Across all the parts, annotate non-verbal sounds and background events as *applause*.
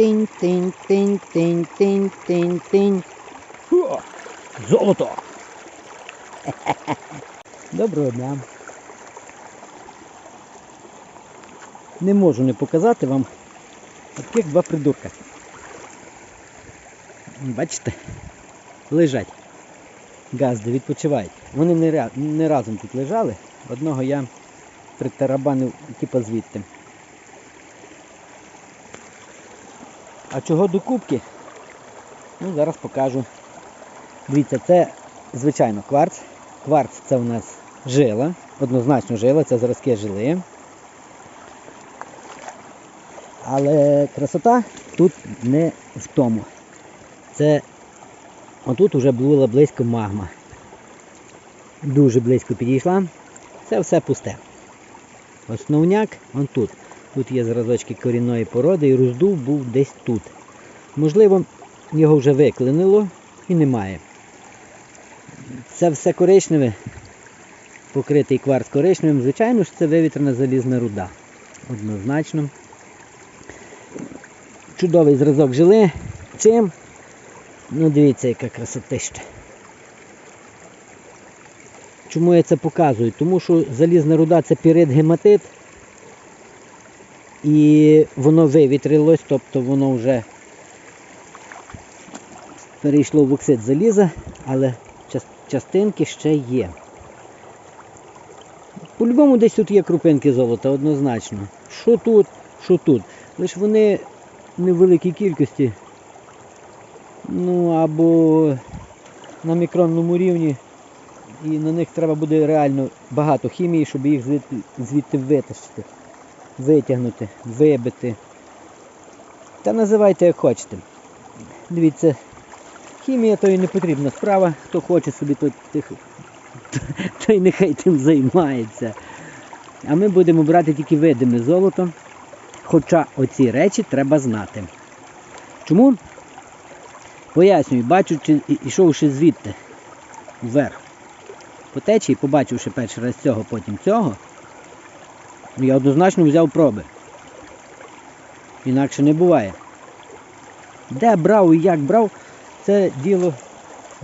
Тинь, тинь, тинь, тинь, тинь, тинь, тинь. О, золото! Доброго дня. Не можу не показати вам таких два придурка. Бачите? Лежать. Газди відпочивають. Вони не разом тут лежали. Одного я притарабанив типа звідти. А чого до кубки? Ну, зараз покажу. Дивіться, це звичайно кварц. Кварц це у нас жила, однозначно жила, це зразки жили. Але красота тут не в тому. Це отут вже була близько магма. Дуже близько підійшла. Це все пусте. Основняк он тут. Тут є зразочки корінної породи і роздув був десь тут. Можливо, його вже виклинило і немає. Це все коричневе, покритий кварц коричневим. Звичайно ж, це вивітряна залізна руда. Однозначно. Чудовий зразок жили. Чим? Ну дивіться, яка красотища. Чому я це показую? Тому що залізна руда це пірит гематит. І воно вивітрилось, тобто воно вже перейшло в оксид заліза, але частинки ще є. По-любому десь тут є крупинки золота, однозначно. Що тут, що тут. Лише вони не в великій кількості. Ну або на мікронному рівні. І на них треба буде реально багато хімії, щоб їх звідти, звідти витащити, витягнути, вибити. Та називайте як хочете. Дивіться, хімія то і не потрібна справа. Хто хоче собі, то, тих- *laughs* той нехай тим займається. А ми будемо брати тільки видиме золото. Хоча оці речі треба знати. Чому? Пояснюю, бачучи, ішовши звідти вверх по течії, побачивши перший раз цього, потім цього, я однозначно взяв проби. Інакше не буває. Де брав і як брав, це діло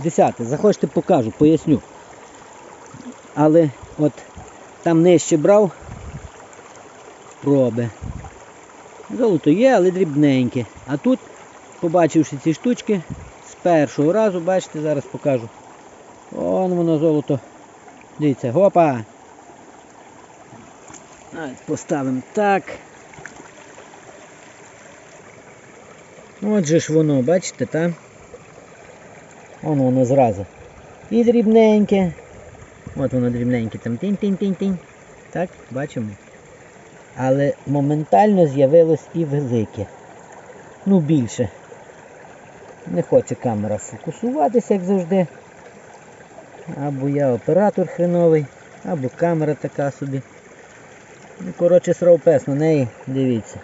десяте. Захочете покажу, поясню. Але от там нижче брав проби. Золото є, але дрібненьке. А тут, побачивши ці штучки, з першого разу, бачите, зараз покажу. Вон воно золото. Дивіться, гопа. Ось Поставимо так. Отже ж воно, бачите, та? Воно воно зразу. І дрібненьке. От воно дрібненьке, там тинь-тинь-тинь-тинь. Так, бачимо. Але моментально з'явилось і велике. Ну, більше. Не хоче камера фокусуватися, як завжди. Або я оператор хреновий, або камера така собі. Коротше, срав пес на неї, дивіться.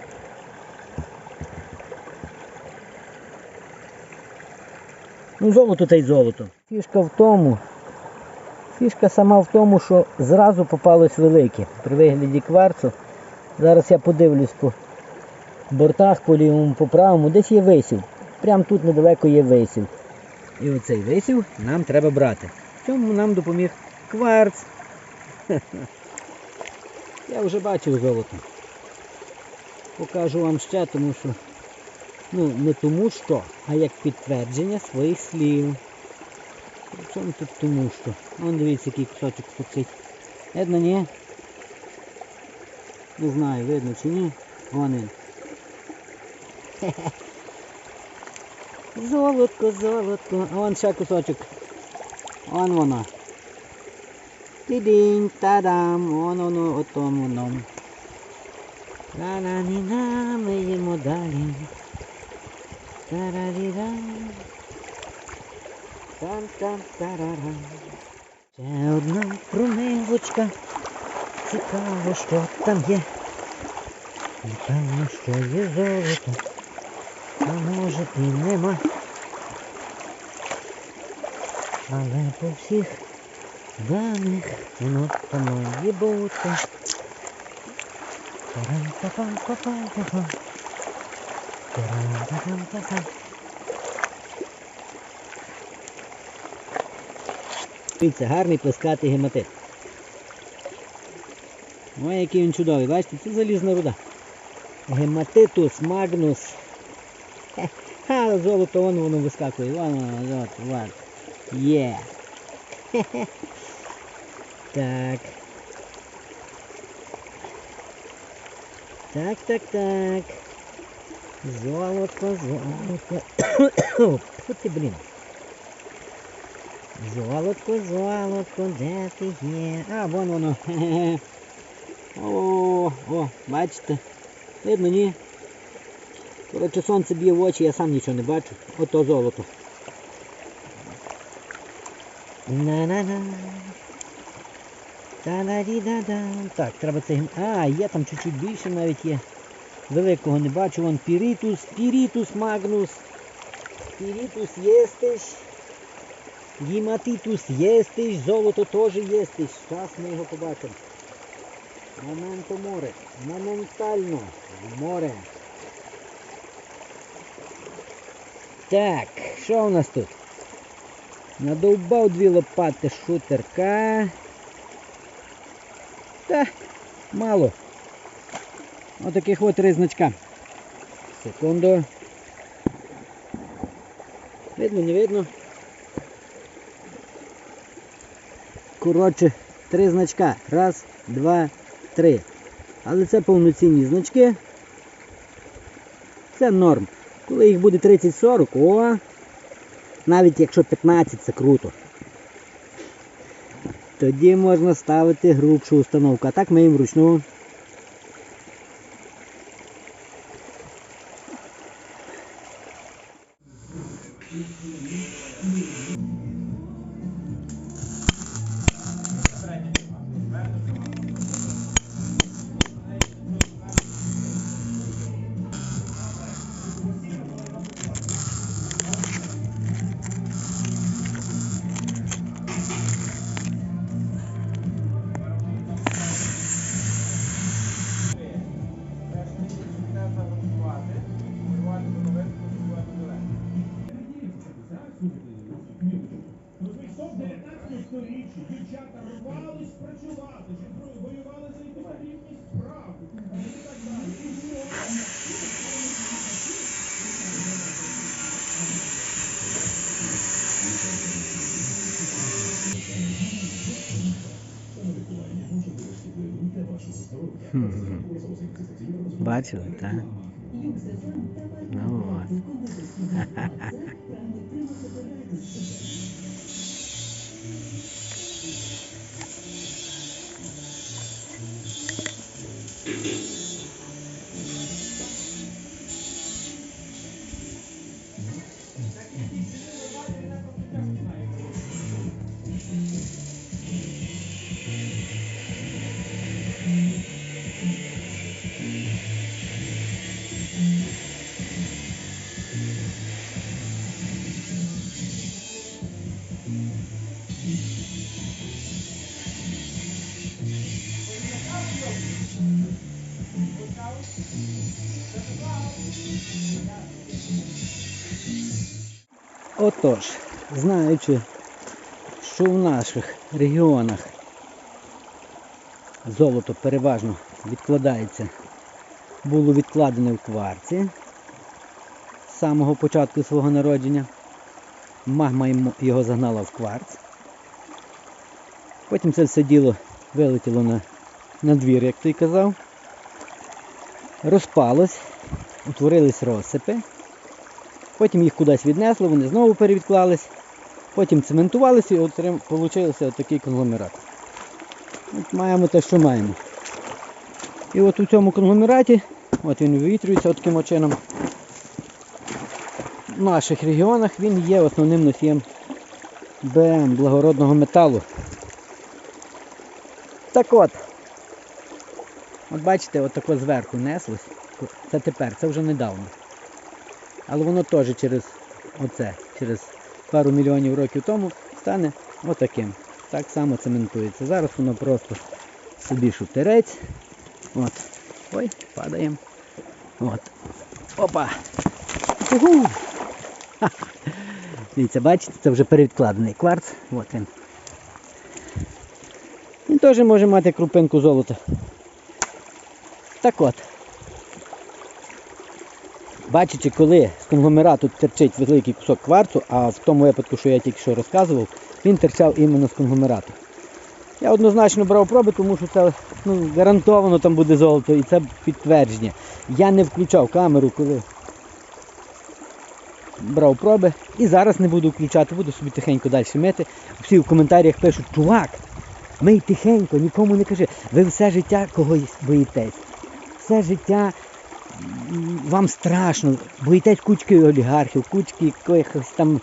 Ну, золото та й золото. Фішка в тому. Фішка сама в тому, що зразу попалось велике. При вигляді кварцу. Зараз я подивлюсь по бортах, по лівому, по правому, десь є висів. Прямо тут недалеко є висів. І оцей висів нам треба брати. В цьому нам допоміг кварц. *laughs* Я вже бачив золото. Покажу вам ще, тому що. Ну, не тому що, а як підтвердження своїх слів. При чому тут тому що? Вон дивіться, який кусочок стуцить. Видно, ні? Не знаю, видно чи ні. Вон він. *laughs* Золотко, золотко. А вон ще кусочок. Вон воно. Тидінь, тадам, вон воно, отом воно. Ла-ла-ні-на, ми їмо далі. Тарарірам. Там-там-тарарам. Ще одна промивочка. Цікаво, що там є. Напевно, що є золото. А може і нема. Але по всіх даних воно має бути. Парам-па-пам-па-пам-па-пам. Тарам-тарам-тарам. Дивіться, гарний плескатий гематит. Ой, який він чудовий, бачите, це залізна руда. Гематитус, магнус. Хе, А золото воно воно вискакує. Вон воно, от, от. Є. Хе-хе. Так. Так, так, так. Золото, золото. Фу ти, блін. Золотко, золотко, де ти є? А, вон воно. О, о, бачите? Видно, ні? Коротше, сонце б'є в очі, я сам нічого не бачу. Ото золото. На-на-на. Та-да-ді-да-да. Так, треба це... А, є там чуть-чуть більше навіть є. Великого не бачу. Вон пірітус, пірітус магнус. Пірітус єстиш. Гіматитус єстиш, золото теж єстиш. Зараз ми його побачимо. Моменто море. Моментально. Море. Так, що у нас тут? Надовбав дві лопати шутерка. Та, мало. Отаких от три значка. Секунду. Видно, не видно. Коротше, три значка. Раз, два, три. Але це повноцінні значки. Це норм. Коли їх буде 30-40, о, навіть якщо 15, це круто. Тоді можна ставити грубшу установку. А так ми їм вручну. Бачили, так? Ну от. *laughs* Отож, знаючи, що в наших регіонах золото переважно відкладається, було відкладене в кварці з самого початку свого народження. Магма його загнала в кварц. Потім це все діло вилетіло на, на двір, як той казав. Розпалось, утворились розсипи. Потім їх кудись віднесло, вони знову перевідклались. Потім цементувалися і отрим... получився отакий конгломерат. От маємо те, що маємо. І от у цьому конгломераті, от він вивітрюється таким чином. В наших регіонах він є основним носієм БМ благородного металу. Так от. От бачите, от тако зверху неслось. Це тепер, це вже недавно. Але воно теж через оце, через пару мільйонів років тому стане отаким. Так само цементується. Зараз воно просто собі шутерець. От. Ой, падаємо. От. Опа! Ха! Дивіться, бачите, це вже передкладений кварц. От він. Він теж може мати крупинку золота. Так от. Бачите, коли з конгломерату терчить великий кусок кварцу, а в тому випадку, що я тільки що розказував, він терчав іменно з конгломерату. Я однозначно брав проби, тому що це ну, гарантовано там буде золото і це підтвердження. Я не включав камеру, коли брав проби. І зараз не буду включати, буду собі тихенько далі мити. Всі в коментарях пишуть, чувак, мий тихенько, нікому не кажи. Ви все життя когось боїтесь. Все життя вам страшно, боїтесь кучки олігархів, кучки якихось там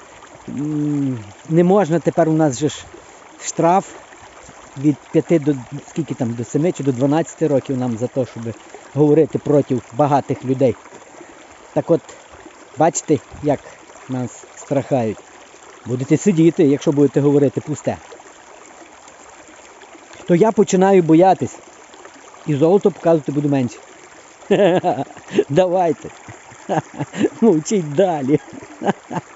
не можна тепер у нас же ж штраф від 5 до скільки там до 7 чи до 12 років нам за те, щоб говорити проти багатих людей. Так от, бачите, як нас страхають. Будете сидіти, якщо будете говорити пусте. То я починаю боятись. І золото показувати буду менше. *laughs* Давайте. *laughs* Мовчіть далі. *laughs*